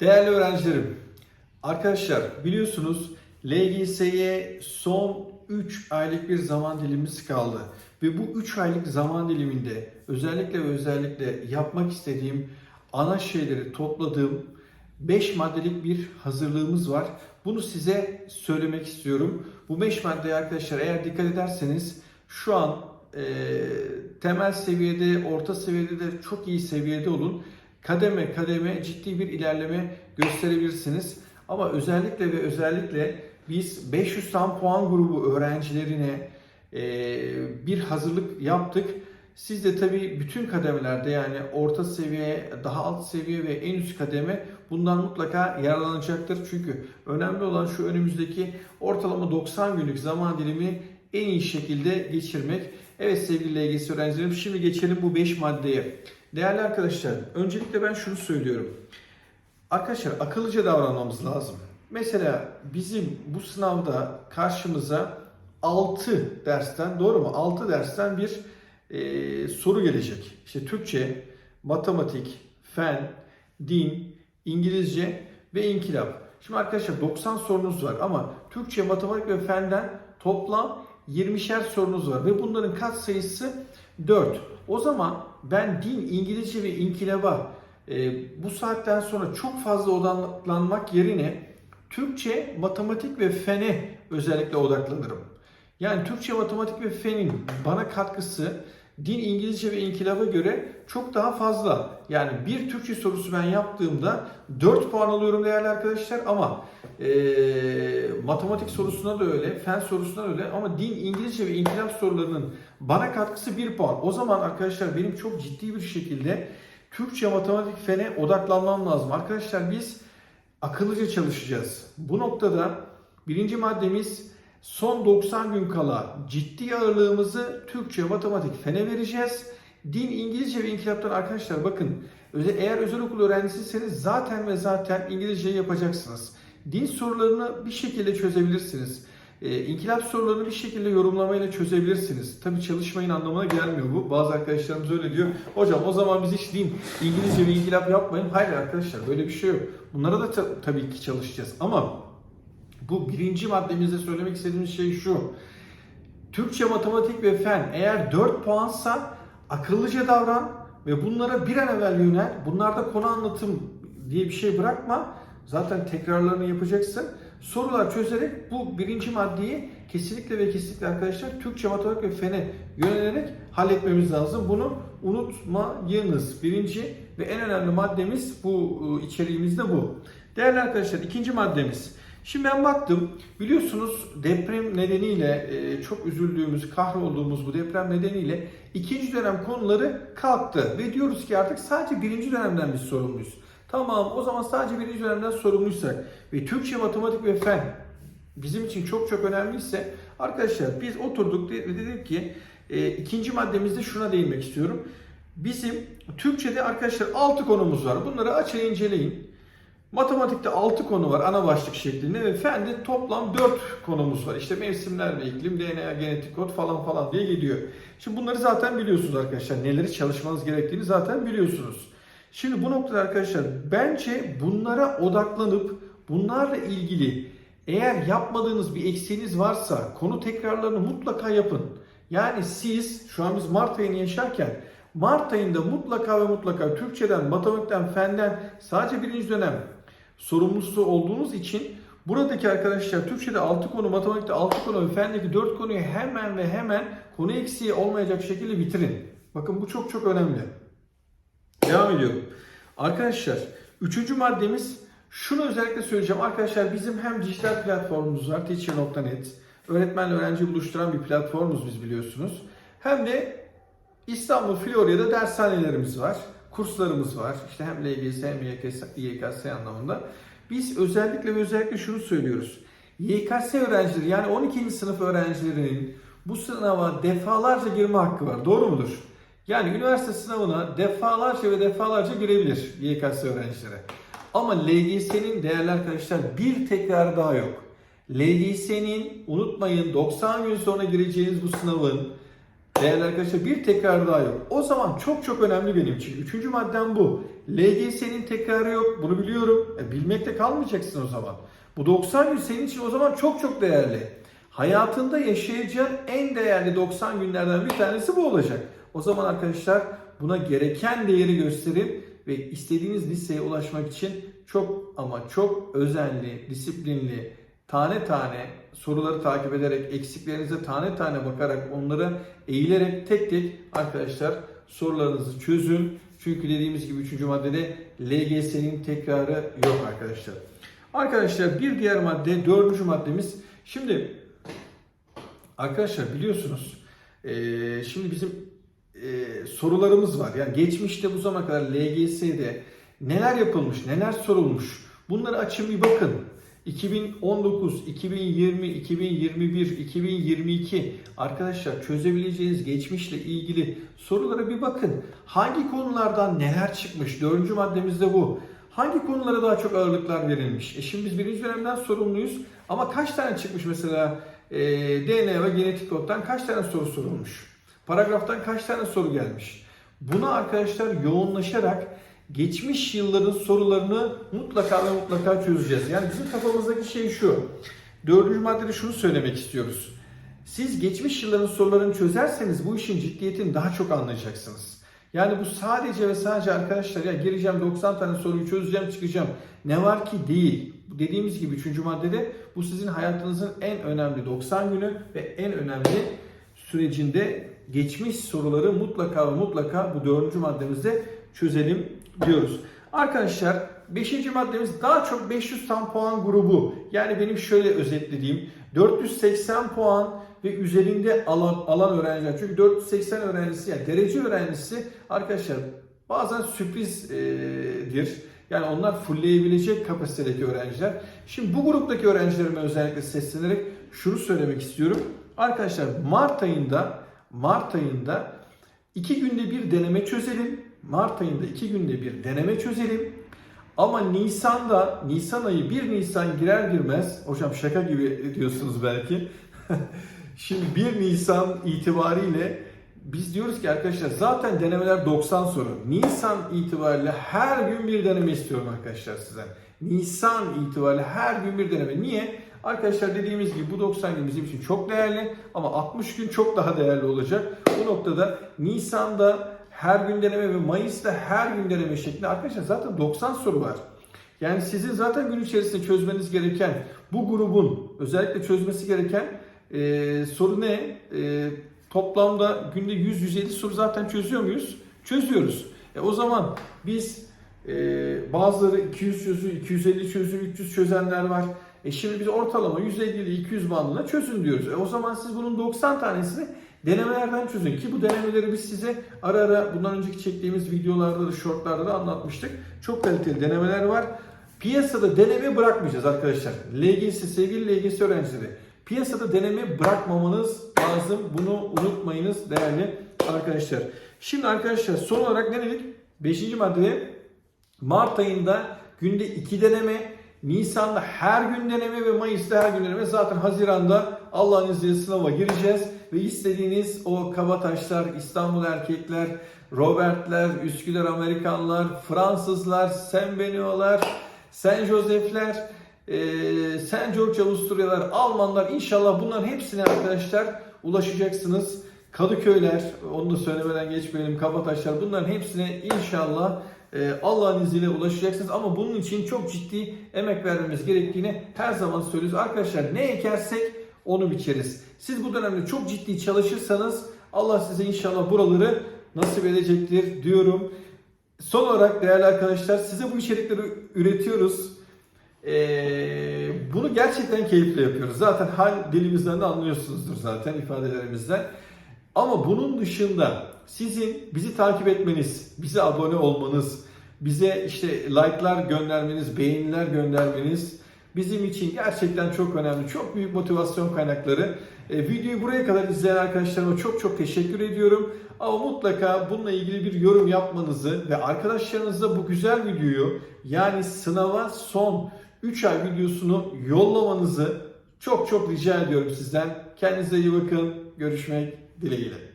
Değerli öğrencilerim, arkadaşlar biliyorsunuz LGS'ye son 3 aylık bir zaman dilimimiz kaldı. Ve bu 3 aylık zaman diliminde özellikle ve özellikle yapmak istediğim ana şeyleri topladığım 5 maddelik bir hazırlığımız var. Bunu size söylemek istiyorum. Bu 5 maddeyi arkadaşlar eğer dikkat ederseniz şu an e, temel seviyede, orta seviyede de çok iyi seviyede olun. Kademe kademe ciddi bir ilerleme gösterebilirsiniz. Ama özellikle ve özellikle biz 500 tam puan grubu öğrencilerine e, bir hazırlık yaptık. Siz de tabii bütün kademelerde yani orta seviye, daha alt seviye ve en üst kademe bundan mutlaka yararlanacaktır. Çünkü önemli olan şu önümüzdeki ortalama 90 günlük zaman dilimi en iyi şekilde geçirmek. Evet sevgili LGS öğrencilerim şimdi geçelim bu 5 maddeye. Değerli arkadaşlar öncelikle ben şunu söylüyorum. Arkadaşlar akıllıca davranmamız lazım. Mesela bizim bu sınavda karşımıza 6 dersten doğru mu? 6 dersten bir e, soru gelecek. İşte Türkçe, matematik, fen, din, İngilizce ve inkılap. Şimdi arkadaşlar 90 sorunuz var ama Türkçe, matematik ve fenden toplam 20'şer sorunuz var ve bunların kat sayısı 4. O zaman ben din, İngilizce ve inkılaba e, bu saatten sonra çok fazla odaklanmak yerine Türkçe, matematik ve fene özellikle odaklanırım. Yani Türkçe, matematik ve fenin bana katkısı din, İngilizce ve inkılaba göre çok daha fazla. Yani bir Türkçe sorusu ben yaptığımda 4 puan alıyorum değerli arkadaşlar ama e, matematik sorusuna da öyle, fen sorusuna da öyle ama din, İngilizce ve inkılap sorularının bana katkısı 1 puan. O zaman arkadaşlar benim çok ciddi bir şekilde Türkçe, matematik, fene odaklanmam lazım. Arkadaşlar biz akıllıca çalışacağız. Bu noktada birinci maddemiz son 90 gün kala ciddi ağırlığımızı Türkçe, matematik, fene vereceğiz. Din, İngilizce ve inkılaptan arkadaşlar bakın eğer özel okul öğrencisiyseniz zaten ve zaten İngilizceyi yapacaksınız. Din sorularını bir şekilde çözebilirsiniz. E, inkılap sorularını bir şekilde yorumlamayla çözebilirsiniz. Tabi çalışmayın anlamına gelmiyor bu. Bazı arkadaşlarımız öyle diyor. Hocam o zaman biz hiç din, İngilizce ve inkılap yapmayın. Hayır arkadaşlar böyle bir şey yok. Bunlara da ta- tabii ki çalışacağız. Ama bu birinci maddemizde söylemek istediğimiz şey şu. Türkçe, matematik ve fen eğer 4 puansa akıllıca davran ve bunlara bir an evvel yönel. Bunlarda konu anlatım diye bir şey bırakma. Zaten tekrarlarını yapacaksın. Sorular çözerek bu birinci maddeyi kesinlikle ve kesinlikle arkadaşlar Türkçe, matematik ve fene yönelerek halletmemiz lazım. Bunu unutmayınız. Birinci ve en önemli maddemiz bu e, içeriğimizde bu. Değerli arkadaşlar ikinci maddemiz. Şimdi ben baktım biliyorsunuz deprem nedeniyle e, çok üzüldüğümüz, kahrolduğumuz bu deprem nedeniyle ikinci dönem konuları kalktı. Ve diyoruz ki artık sadece birinci dönemden biz sorumluyuz. Tamam o zaman sadece birinci dönemden sorumluysak ve Türkçe, matematik ve fen bizim için çok çok önemliyse arkadaşlar biz oturduk ve dedik ki e, ikinci maddemizde şuna değinmek istiyorum. Bizim Türkçe'de arkadaşlar 6 konumuz var. Bunları açın inceleyin. Matematikte 6 konu var ana başlık şeklinde ve fende toplam 4 konumuz var. İşte mevsimler ve iklim, DNA, genetik kod falan falan diye gidiyor. Şimdi bunları zaten biliyorsunuz arkadaşlar. Neleri çalışmanız gerektiğini zaten biliyorsunuz. Şimdi bu noktada arkadaşlar bence bunlara odaklanıp bunlarla ilgili eğer yapmadığınız bir eksiğiniz varsa konu tekrarlarını mutlaka yapın. Yani siz şu an biz Mart ayını yaşarken Mart ayında mutlaka ve mutlaka Türkçeden, matematikten, fenden sadece birinci dönem sorumlusu olduğunuz için buradaki arkadaşlar Türkçe'de 6 konu, matematikte 6 konu ve fendeki 4 konuyu hemen ve hemen konu eksiği olmayacak şekilde bitirin. Bakın bu çok çok önemli. Devam ediyorum. Arkadaşlar üçüncü maddemiz şunu özellikle söyleyeceğim. Arkadaşlar bizim hem dijital platformumuz var teacher.net. Öğretmenle öğrenci buluşturan bir platformumuz biz biliyorsunuz. Hem de İstanbul Florya'da dershanelerimiz var. Kurslarımız var. İşte hem LGS hem YKS, anlamında. Biz özellikle ve özellikle şunu söylüyoruz. YKS öğrencileri yani 12. sınıf öğrencilerinin bu sınava defalarca girme hakkı var. Doğru mudur? Yani üniversite sınavına defalarca ve defalarca girebilir YKS öğrencileri. Ama LGS'nin değerli arkadaşlar bir tekrarı daha yok. LGS'nin unutmayın 90 gün sonra gireceğiniz bu sınavın Değerli arkadaşlar bir tekrar daha yok. O zaman çok çok önemli benim için. Üçüncü maddem bu. LGS'nin tekrarı yok. Bunu biliyorum. E, bilmekte kalmayacaksın o zaman. Bu 90 gün senin için o zaman çok çok değerli. Hayatında yaşayacağın en değerli 90 günlerden bir tanesi bu olacak. O zaman arkadaşlar buna gereken değeri gösterin ve istediğiniz liseye ulaşmak için çok ama çok özenli, disiplinli, tane tane soruları takip ederek, eksiklerinize tane tane bakarak, onlara eğilerek tek tek arkadaşlar sorularınızı çözün. Çünkü dediğimiz gibi 3. maddede LGS'nin tekrarı yok arkadaşlar. Arkadaşlar bir diğer madde, dördüncü maddemiz. Şimdi arkadaşlar biliyorsunuz eee, şimdi bizim eee, sorularımız var. Yani geçmişte bu zamana kadar LGS'de neler yapılmış, neler sorulmuş bunları açın bir bakın. 2019, 2020, 2021, 2022 arkadaşlar çözebileceğiniz geçmişle ilgili sorulara bir bakın. Hangi konulardan neler çıkmış? Dördüncü maddemizde bu. Hangi konulara daha çok ağırlıklar verilmiş? E şimdi biz birinci dönemden sorumluyuz ama kaç tane çıkmış mesela e, DNA ve genetik koddan kaç tane soru sorulmuş? Paragraftan kaç tane soru gelmiş? Buna arkadaşlar yoğunlaşarak geçmiş yılların sorularını mutlaka ve mutlaka çözeceğiz. Yani bizim kafamızdaki şey şu. Dördüncü maddede şunu söylemek istiyoruz. Siz geçmiş yılların sorularını çözerseniz bu işin ciddiyetini daha çok anlayacaksınız. Yani bu sadece ve sadece arkadaşlar ya gireceğim 90 tane soruyu çözeceğim çıkacağım. Ne var ki değil. Dediğimiz gibi 3. maddede bu sizin hayatınızın en önemli 90 günü ve en önemli sürecinde geçmiş soruları mutlaka ve mutlaka bu dördüncü maddemizde çözelim diyoruz. Arkadaşlar 5. maddemiz daha çok 500 tam puan grubu. Yani benim şöyle özetlediğim 480 puan ve üzerinde alan, alan öğrenciler. Çünkü 480 öğrencisi yani derece öğrencisi arkadaşlar bazen sürprizdir. Yani onlar fullleyebilecek kapasitedeki öğrenciler. Şimdi bu gruptaki öğrencilerime özellikle seslenerek şunu söylemek istiyorum. Arkadaşlar Mart ayında Mart ayında iki günde bir deneme çözelim. Mart ayında iki günde bir deneme çözelim. Ama Nisan'da, Nisan ayı 1 Nisan girer girmez, hocam şaka gibi diyorsunuz belki. Şimdi 1 Nisan itibariyle biz diyoruz ki arkadaşlar zaten denemeler 90 soru. Nisan itibariyle her gün bir deneme istiyorum arkadaşlar sizden. Nisan itibariyle her gün bir deneme. Niye? Arkadaşlar dediğimiz gibi bu 90 gün bizim için çok değerli ama 60 gün çok daha değerli olacak. Bu noktada Nisan'da her gün deneme ve Mayıs'ta her gün deneme şeklinde arkadaşlar zaten 90 soru var. Yani sizin zaten gün içerisinde çözmeniz gereken bu grubun özellikle çözmesi gereken e, soru ne? E, toplamda günde 100-150 soru zaten çözüyor muyuz? Çözüyoruz. E, o zaman biz e, bazıları 200 çözüyor, 250 çözüyor, 300 çözenler var. E şimdi biz ortalama 150 ile 200 bandına çözün diyoruz. E o zaman siz bunun 90 tanesini denemelerden çözün ki bu denemeleri biz size ara ara bundan önceki çektiğimiz videolarda da shortlarda da anlatmıştık. Çok kaliteli denemeler var. Piyasada deneme bırakmayacağız arkadaşlar. LGS sevgili LGS öğrencileri. Piyasada deneme bırakmamanız lazım. Bunu unutmayınız değerli arkadaşlar. Şimdi arkadaşlar son olarak ne dedik? 5. maddede Mart ayında günde 2 deneme, Nisan'da her gün deneme ve Mayıs'ta her gün deneme. Zaten Haziran'da Allah'ın izniyle sınava gireceğiz ve istediğiniz o kabataşlar, İstanbul erkekler, Robertler, Üsküdar Amerikanlar, Fransızlar, Sembeniolar, Saint Joseph'ler, e, Saint George Avusturyalar, Almanlar inşallah bunların hepsine arkadaşlar ulaşacaksınız. Kadıköyler, onu da söylemeden geçmeyelim, Kabataşlar bunların hepsine inşallah Allah'ın izniyle ulaşacaksınız. Ama bunun için çok ciddi emek vermemiz gerektiğini her zaman söylüyoruz. Arkadaşlar ne ekersek onu biçeriz. Siz bu dönemde çok ciddi çalışırsanız Allah size inşallah buraları nasip edecektir diyorum. Son olarak değerli arkadaşlar size bu içerikleri üretiyoruz. Ee, bunu gerçekten keyifle yapıyoruz. Zaten hal dilimizden de anlıyorsunuzdur zaten ifadelerimizden. Ama bunun dışında sizin bizi takip etmeniz, bize abone olmanız, bize işte like'lar göndermeniz, beğeniler göndermeniz bizim için gerçekten çok önemli. Çok büyük motivasyon kaynakları. E, videoyu buraya kadar izleyen arkadaşlarıma çok çok teşekkür ediyorum. Ama mutlaka bununla ilgili bir yorum yapmanızı ve arkadaşlarınıza bu güzel videoyu yani sınava son 3 ay videosunu yollamanızı çok çok rica ediyorum sizden. Kendinize iyi bakın. Görüşmek dileğiyle.